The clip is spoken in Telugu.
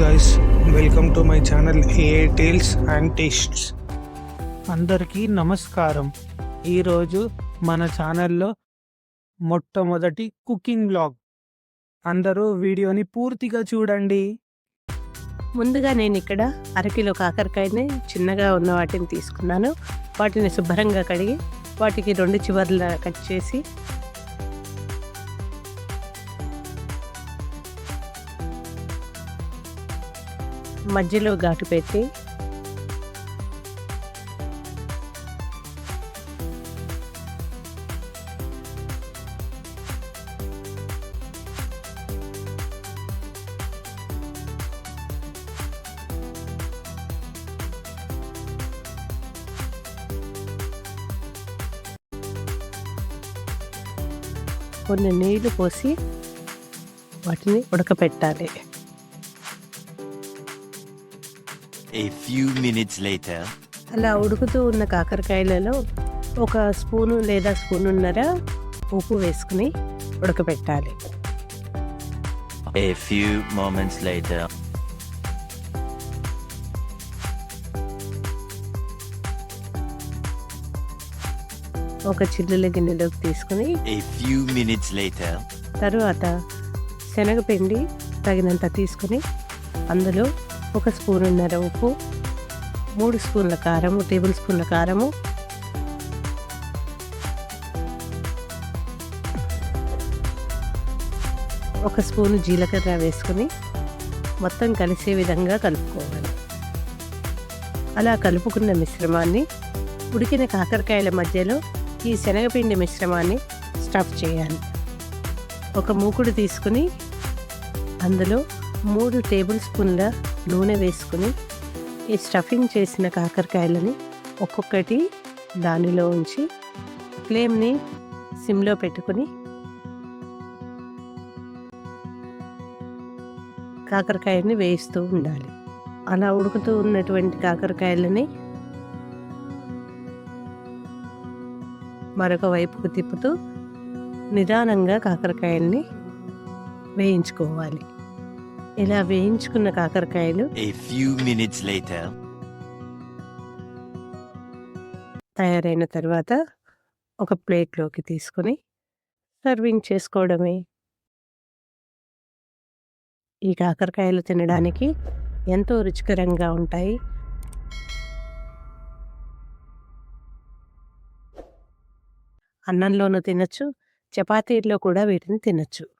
Guys welcome to my channel a tales and tastes అందరికీ నమస్కారం. ఈరోజు మన ఛానల్లో మొట్టమొదటి కుకింగ్ బ్లాగ్ అందరూ వీడియోని పూర్తిగా చూడండి. ముందుగా నేను ఇక్కడ అరకిలో కాకరకాయని చిన్నగా ఉన్న వాటిని తీసుకున్నాను. వాటిని శుభ్రంగా కడిగి వాటికి రెండు చివర్ల కట్ చేసి మధ్యలో ఘాటు పెట్టి. కొన్ని నీళ్ళు పోసి వాటిని ఉడకపెట్టాలి. A few minutes later, అలా ఉడుకుతూ ఉన్న కాకరకాయలలో ఒక స్పూను లేదా స్పూనున్నర ఉప్పు వేసుకుని ఉడకబెట్టాలి. A few moments later, ఒక చిల్లుల గిన్నెలోకి తీసుకుని a few minutes later, తరువాత శనగపిండి తగినంత తీసుకుని అందులో ఒక స్పూనున్నర ఉప్పు మూడు స్పూన్ల కారము టేబుల్ స్పూన్ల కారము. ఒక స్పూన్ జీలకర్ర వేసుకుని మొత్తం కలిసే విధంగా కలుపుకోవాలి. అలా కలుపుకున్న మిశ్రమాన్ని ఉడికిన కాకరకాయల మధ్యలో ఈ శనగపిండి మిశ్రమాన్ని స్టఫ్ చేయాలి. ఒక మూకుడు తీసుకుని అందులో మూడు టేబుల్ స్పూన్ల నూనె వేసుకుని ఈ స్టఫింగ్ చేసిన కాకరకాయలని ఒక్కొక్కటి దానిలో ఉంచి ఫ్లేమ్ని సిమ్లో పెట్టుకుని కాకరకాయని వేయిస్తూ ఉండాలి. అలా ఉడుకుతూ ఉన్నటువంటి కాకరకాయలని మరొక వైపుకు తిప్పుతూ నిదానంగా కాకరకాయల్ని వేయించుకోవాలి. ఇలా వేయించుకున్న కాకరకాయలు. తయారైన తర్వాత ఒక ప్లేట్లోకి తీసుకొని సర్వింగ్ చేసుకోవడమే. ఈ కాకరకాయలు తినడానికి ఎంతో రుచికరంగా ఉంటాయి. అన్నంలోనూ తినచ్చు చపాతీల్లో కూడా వీటిని తినచ్చు.